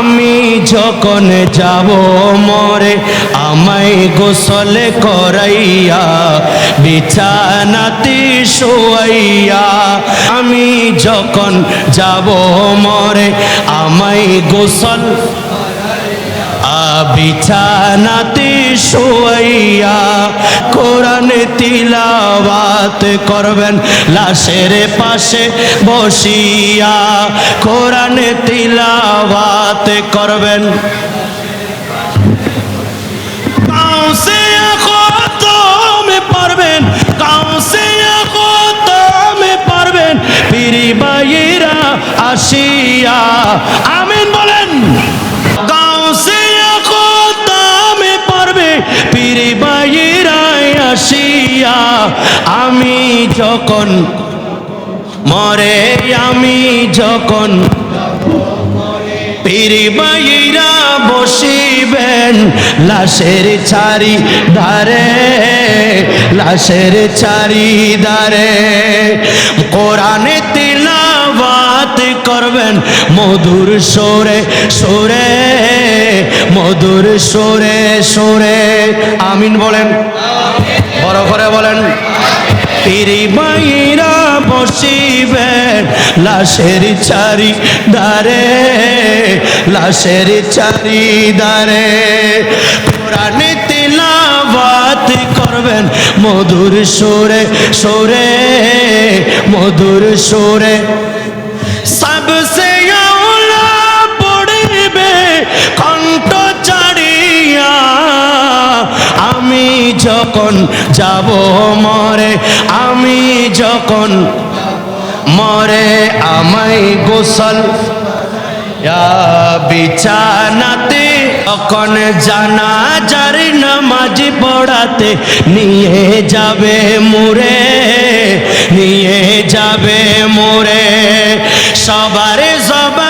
আমি যখন যাব মরে আমায় গোসল করাইয়া, বিছানাতে শোয়াইয়া, আমি যখন যাব মরে আমায় গোসল বিছানাতে শোয়াইয়া কোরআনে তিলাবাত করবেন লাশের পাশে বসিয়া কোরআনে তিলাবাত করবেন। আসিয়া আমিন বলেন। আসিয়া আমি যখন মরে, আমি যখন পীরবাইরা বসিবেন লাশের চারি ধারে লাশের চারি ধারে কোরআনে করবেন? মধুর সোরে সোরে, মধুর সোরে সোরে। আমিন বলেন। বড় করে বলেন। পিরি মাইরা বসিবেন লাশের চারি দারে লাশের চারি দারে কোরআনে তিলাবাত করবেন। মধুর সুরে সুরে, মধুর সুরে। যখন যাব মরে, আমি যখন মরে, আমায় গোসল বিছানাতে, তখন জানা যার নামাজ পড়াতে নিয়ে যাবে মোরে নিয়ে যাবে মোরে সবার রাখিও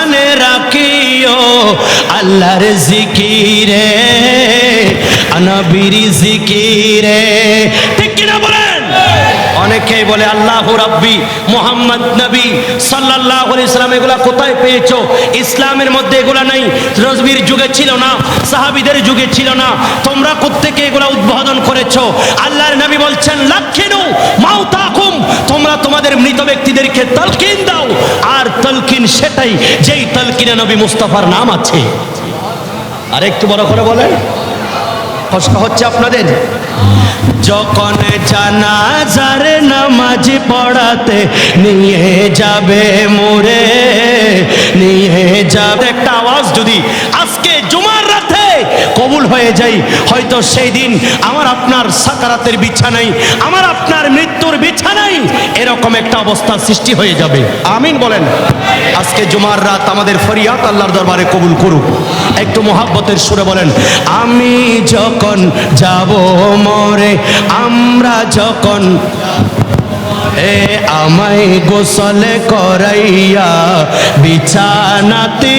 আল্লাহর জিকিরে, আনাবির জিকিরে। ঠিক কিনা বলেন? অনেকেই বলে, আল্লাহ রাব্বি, মোহাম্মদ নবী সাল্লাহ ইসলাম এগুলা কোথায় পেয়েছ? ইসলামের মধ্যে এগুলা নাই রজবির যুগে ছিল না, সাহাবিদের যুগে ছিল না, তোমরা কোত্থেকে এগুলা উদ্বোধন করেছ? আল্লাহর নবী বলছেন লাক্ষিনু মাউতাকুম তোমরা তোমাদের মৃত ব্যক্তিদেরকে তলকিন দাও। আর তলকিন সেটাই, যেই তলকিনে নবী মুস্তাফার নাম আছে। আর একটু বড় করে বলেন। কষ্ট হচ্ছে আপনাদের? যখন জানাজার নামাজ পড়াতে নিয়ে যাবে মোরে নিয়ে যাবে। একটা আওয়াজ যদি আজকে কবুল হয়ে যাই। হয়তো সেই দিন আমার আপনার সাকারাতের বিছানাই আমার আপনার মৃত্যুর বিছানাই এরকম একটা অবস্থা সৃষ্টি হয়ে যাবে। আমিন বলেন। আজকে জুমার রাত আমাদের ফরিয়াত আল্লাহর দরবারে কবুল করুক। একটু মোহাব্বতের সুরে বলেন, আমি যখন যাব মরে, আমরা যখন এ আমায় গোসলে করাইয়া বিছানাতে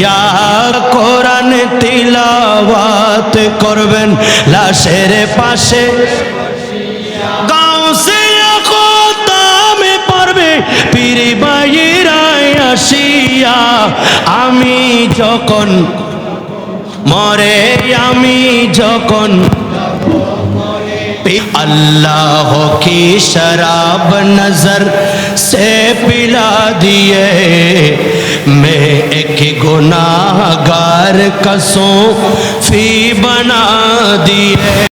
ইয়ার কোরআন তিলাওয়াত করবেন লাশের পাশে। গাউসে খোতামে পড়বে পীরি বাইরায় আসিয়া আমি যখন মরে, আমি যখন اللہ کی شراب نظر سے پلا دیے گناہ گار کسوں فی بنا دیے۔